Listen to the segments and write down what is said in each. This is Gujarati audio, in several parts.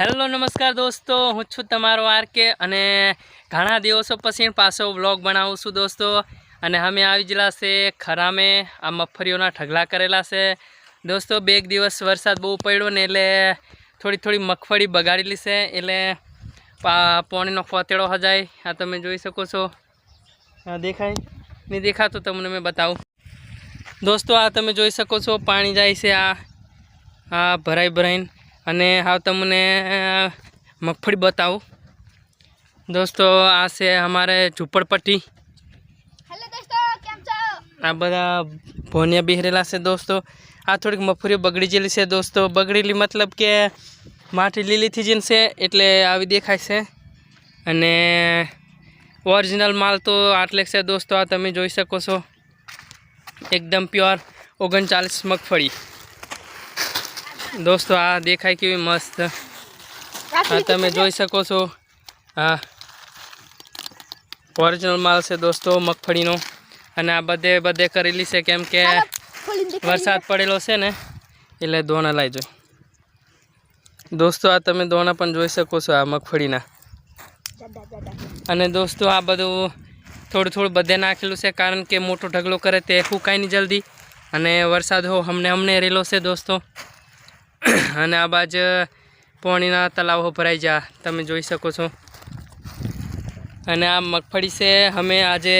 હેલો, નમસ્કાર દોસ્તો. હું છું તમારો આરકે અને ઘણા દિવસો પછી પાછો વ્લોગ બનાવું છું દોસ્તો. અને અમે આવી ગયેલા છે ખરામે. આ મગફળીઓના ઢગલા કરેલા છે. દોસ્તો, બે દિવસ વરસાદ બહુ પડ્યો ને એટલે થોડી થોડી મગફળી બગાડેલી છે એટલે પાણીનો ફોતેડો હજાય. આ તમે જોઈ શકો છો. દેખાય? નહીં દેખાતો, તમને મેં બતાવું. દોસ્તો, આ તમે જોઈ શકો છો. પાણી જાય છે આ. આ ભરાઈ ભરાઈને. અને હા તમને મગફળી બતાવું. દોસ્તો આ છે અમારે ઝૂંપડપટ્ટી. આ બધા ભોનિયા બિહરેલા છે દોસ્તો. આ થોડીક મગફળીઓ બગડી જેલી છે દોસ્તો. બગડેલી મતલબ કે માટી લીલીથી જઈને છે એટલે આવી દેખાય છે. અને ઓરિજિનલ માલ તો આટલે છે દોસ્તો આ તમે જોઈ શકો છો. એકદમ પ્યોર ઓગણચાલીસ મગફળી. દોસ્તો આ દેખાય કેવી મસ્ત. આ તમે જોઈ શકો છો. હા. ઓરિજિનલ માલ છે દોસ્તો મગફળીનો. અને આ બધે બધે કરેલી છે કેમ કે વરસાદ પડેલો છે ને એટલે દોણા લાવજો દોસ્તો આ તમે દોણા પણ જોઈ શકો છો આ મગફળીના. અને દોસ્તો આ બધું થોડું થોડું બધે નાખેલું છે કારણ કે મોટો ઢગલો કરે તે ફૂંકાય નહીં જલ્દી. અને વરસાદ હો હમને હમને રહેલો છે દોસ્તો. અને આ બાજુ પાણીના તલાવો ભરાઈ જા તમે જોઈ શકો છો. અને આ મગફળી છે, અમે આજે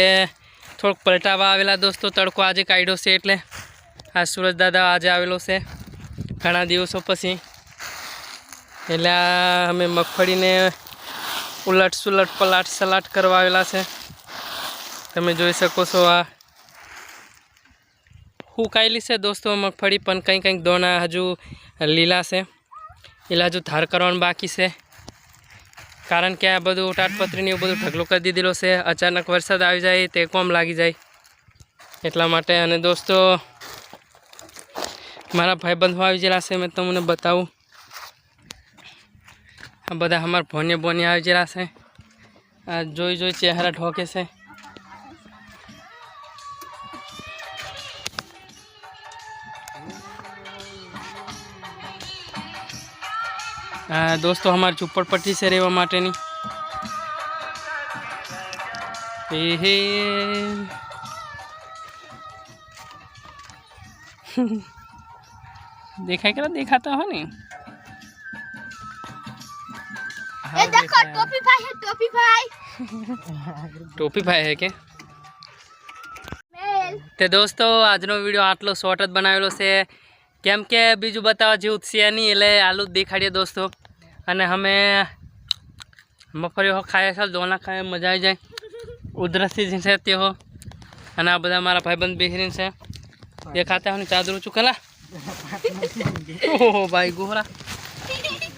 થોડુંક પલટાવા આવેલા દોસ્તો, તડકો આજે કાઢ્યો છે એટલે આ સુરજ દાદા આજે આવેલો છે ઘણા દિવસો પછી. એટલે આ અમે મગફળીને ઉલટ સુલટ પલાટ સલાટ કરવા આવેલા છે. તમે જોઈ શકો છો આ હુકાયેલી છે દોસ્તો મગફળી પણ કંઈ કંઈક દોણા હજુ લીલા છે. એટલે હજુ ધાર કરવાનું બાકી છે. કારણ કે આ બધું તાટપત્રીને એવું બધું ઢગલો કરી દીધેલો છે. અચાનક વરસાદ આવી જાય તે કોમ લાગી જાય. એટલા માટે અને દોસ્તો, મારા ભાઈબંધો આવી ગયેલા છે, મેં તમને બતાવું. આ બધા અમારા ભોને બોને આવી ગયેલા છે. આ જોઈ જોઈ ચહેરા ઢોકે છે. દોસ્તો અમારી ઝૂંપડપટ્ટી છે રહેવા માટેની એ હે દેખાય કે દેખાતા હો ને એ હા, દેખો દેખાય. ટોપી ભાઈ હે ટોપી ભાઈ ટોપી ભાઈ હે કે મેલ તે દોસ્તો આજનો વીડિયો આટલો શોર્ટ જ બનાવેલો છે કેમ કે બીજું બતાવવા જેવું છે નહીં, એટલે આલુ જ દેખાડીએ દોસ્તો. અને અમે મગફળીઓ ખાઈએ છે દોના ખાય મજા આવી જાય. ઉધરસથી જ છે તે હો. અને આ બધા મારા ભાઈબંધ બેહરીન છે. દેખાતા ખાતા હું ચાદરું ચૂકેલા? ઓહો, ભાઈ ગોહરા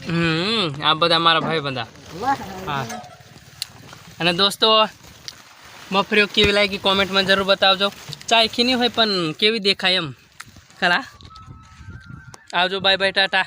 હમ, આ બધા મારા ભાઈ બંધા હા. અને દોસ્તો મફરીઓ કેવી લાગી? કોમેન્ટમાં જરૂર બતાવજો. ચાયખી નહીં હોય પણ કેવી દેખાય એમ. ખરા? આવજો બાય બાય ટાટા.